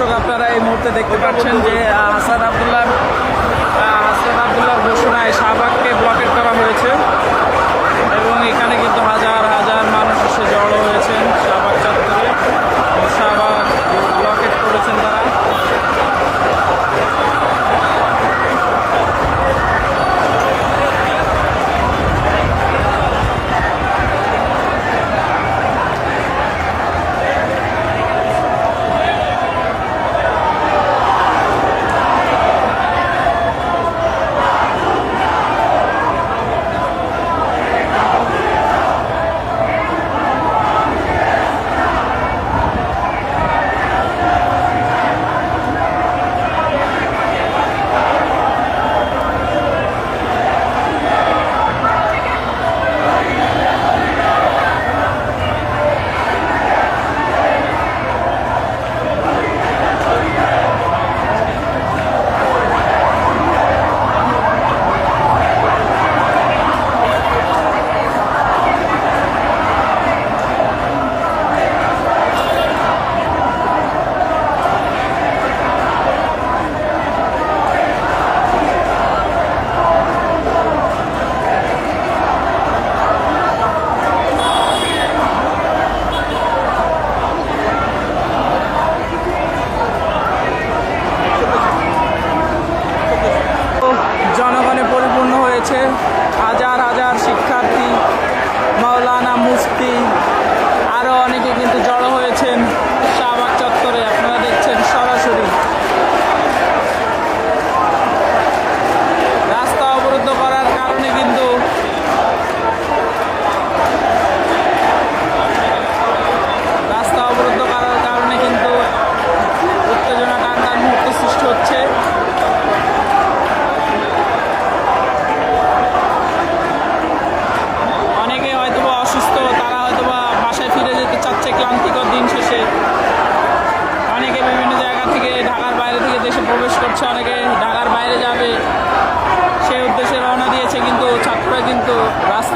দর্শক আপনারা এই মুহূর্তে দেখতে পাচ্ছেন যে হাসান আবদুল্লাহ হাসান আবদুল্লাহ ঘোষণায় শাহবাগকে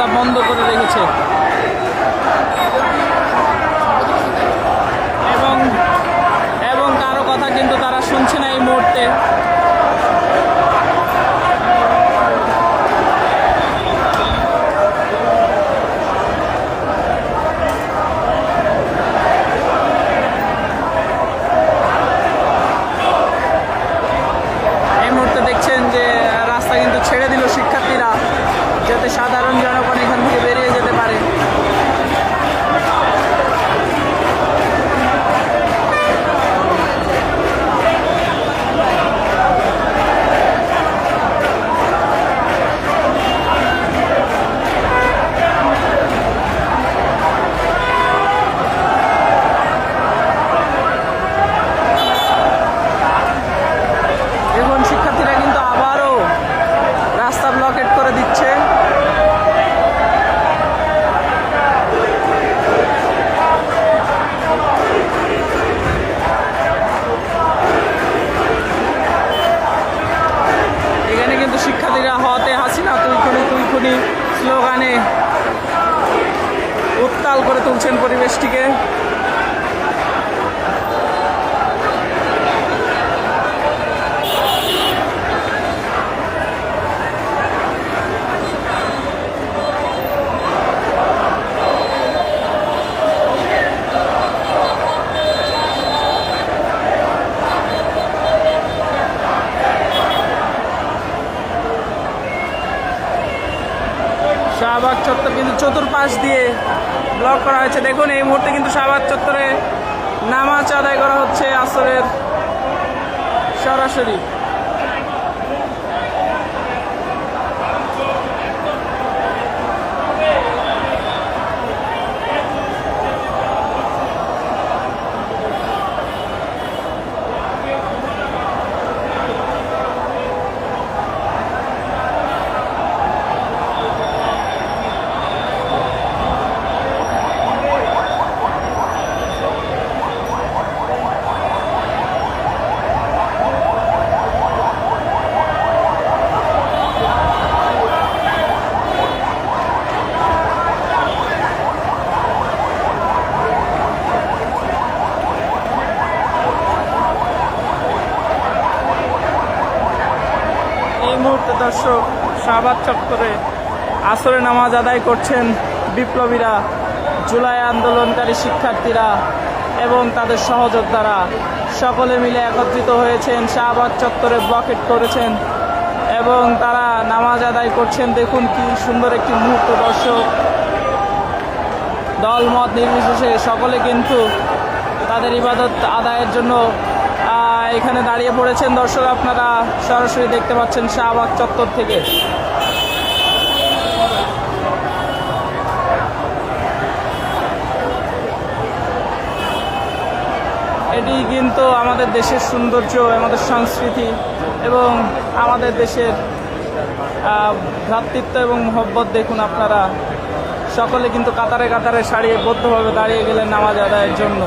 রাস্তা বন্ধ করে রেখেছে। এবং এবং কারও কথা কিন্তু তারা শুনছে না এই মুহূর্তে। সাধারণ জনগণ তুলছেন পরিবেশটিকে। শাহবাগ চত্বর কিন্তু চতুর্পাশ দিয়ে ব্লক করা হয়েছে। দেখুন, এই মুহূর্তে কিন্তু সাবাদ চত্বরে নামাজ আদায় করা হচ্ছে আসরের সরাসরি। শাহবাগ চত্বরে আসরে নামাজ আদায় করছেন বিপ্লবীরা, জুলাই আন্দোলনকারী শিক্ষার্থীরা এবং তাদের সহযোদ্ধারা। সকলে মিলে একত্রিত হয়েছেন, শাহবাগ চত্বরে ব্লকেট করেছেন এবং তারা নামাজ আদায় করছেন। দেখুন কি সুন্দর একটি মুহূর্ত দর্শক। দল মত নির্বিশেষে সকলে কিন্তু তাদের ইবাদত আদায়ের জন্য এখানে দাঁড়িয়ে পড়েছেন দর্শক, আপনারা সরাসরি দেখতে পাচ্ছেন শাহবাগ চত্বর থেকে। এটি কিন্তু আমাদের দেশের সৌন্দর্য, আমাদের সংস্কৃতি এবং আমাদের দেশের ভ্রাতৃত্ব এবং মহব্বত দেখুন আপনারা। সকলে কিন্তু কাতারে কাতারে সারিয়ে বদ্ধভাবে দাঁড়িয়ে গেলেন নামাজ আদায়ের জন্য।